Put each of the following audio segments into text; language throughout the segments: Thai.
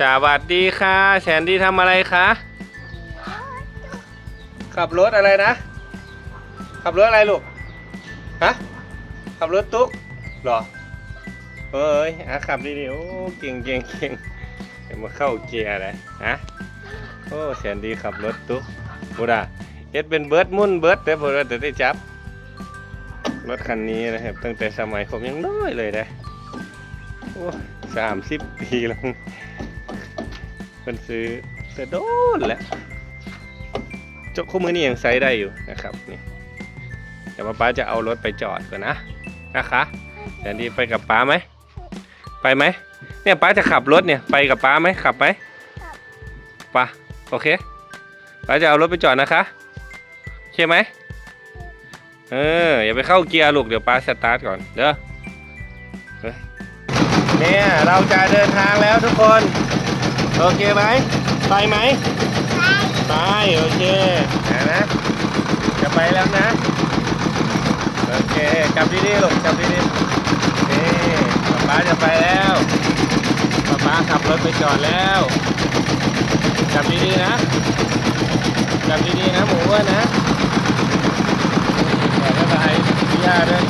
สวัสดีค่ะแสนดีทำอะไรคะ ขับรถอะไรนะ ขับรถอะไรลูก ฮะ ขับรถตุ๊กเหรอเฮ้ยอะขับดีๆโอ้เก่งเก่งเก่งเดี๋ยวมาเข้าเกียร์อะไรฮะ โอ้แสนดีขับรถตุ๊กบูดาเอ็ดเป็นเบิร์ดมุ่นเบิร์ดแต่ผมว่จะได้จับ รถคันนี้นะครับ ตั้งแต่สมัยผมยังน้อยเลยนะโอ้สามสิบปีแล้ว มันซื้อแต่โดนแล้วจกคู่มือนี่ยังใช้ได้อยู่นะครับนี่เดี๋ยวป้าจะเอารถไปจอดก่อนนะนะคะเดี๋ยวดีไปกับป้าไหมไปไหมเนี่ยป้าจะขับรถเนี่ยไปกับป้าไหมขับไหมไป้าโอเคป้าจะเอารถไปจอดนะคะโอเคไหมเอออย่าไปเข้าเกียร์ลูกเดี๋ยวป้าสตาร์ทก่อนเด้อเฮ้ยเนี่ยเราจะเดินทางแล้วทุกคน โอเคไหมไปไหมไปโอเคนะนะจะไปแล้วนะ โอเคจับดีๆลูกจับดีๆนี่ป๊าป๊าจะไปแล้วป๊าป๊าขับรถไปจอดแล้วจับดีๆนะจับดีๆนะหมูอ้วนะขอบคุณายพี่ยาด้วย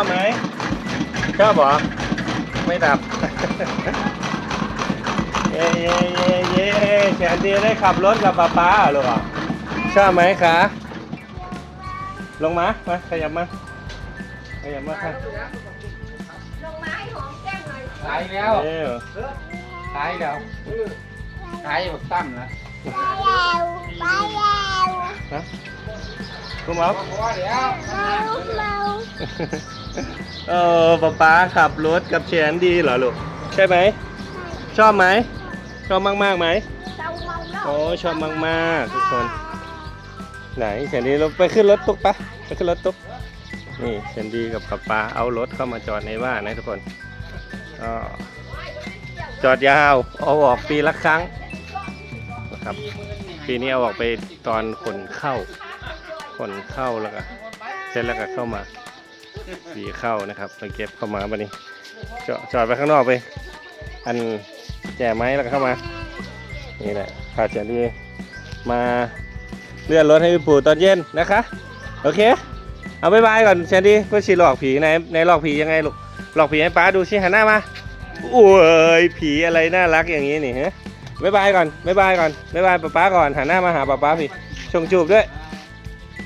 อบไหมชอบเหรอไม่ดับ เย่เย่เย่เย่แสนดีได้ขับรถกับป๊าป๊าเหรอลูกอะชอบไหมคะลงมามาขยับมาขยับมาค่ะลงมาให้หอมแก้มหน่อยตายแล้วเร็วตายแล้วตายแบบตั้มนะฮะคุณหมอเพราะว่าเดี๋ยว เออป๊าป๊าขับรถกับแสนดีเหรอลูก ใช่ไหม ชอบไหม ชอบมากมากๆไหม โอ้ชอบมากๆทุกคน ไหนแสนดีเราไปขึ้นรถตุ๊กปะไปขึ้นรถตุ๊ก นี่แสนดีกับป๊าป๊าเอารถเข้ามาจอดในบ้านนะทุกคนก็จอดยาวเอาออกปีละครั้งนะครับ ปีนี้เอาออกไปตอนขนเข้า ขนเข้าแล้วก็เสร็จแล้วก็เข้ามา สีเข้านะครับ ไปเก็บเข้ามาบันนี้จอดจอดไปข้างนอกไป อันแจกไม้แล้วเข้ามา นี่แหละพาเจนดีมาเลื่อนรถให้พี่ปู่ตอนเย็นนะคะ โอเค เอาบายบายก่อนเชนดีเพื่อชีหลอกผีในในหลอกผียังไงลูกหลอกผีให้ป้าดูชี้หันหน้ามาโอ้ยผีอะไรน่ารักอย่างนี้นี่ฮะบายบายก่อนบายบายก่อนบายบายป้าป้าก่อนหันหน้ามาหาป้าป้าพี่ชงจูบด้วย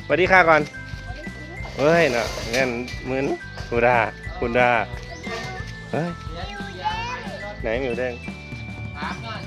สวัสดีค่ะก่อน เฮ้ยนะเงี้ยเหมือนคุณดาคุณดาเฮ้ยไหนมิวเด้งถามหน่อย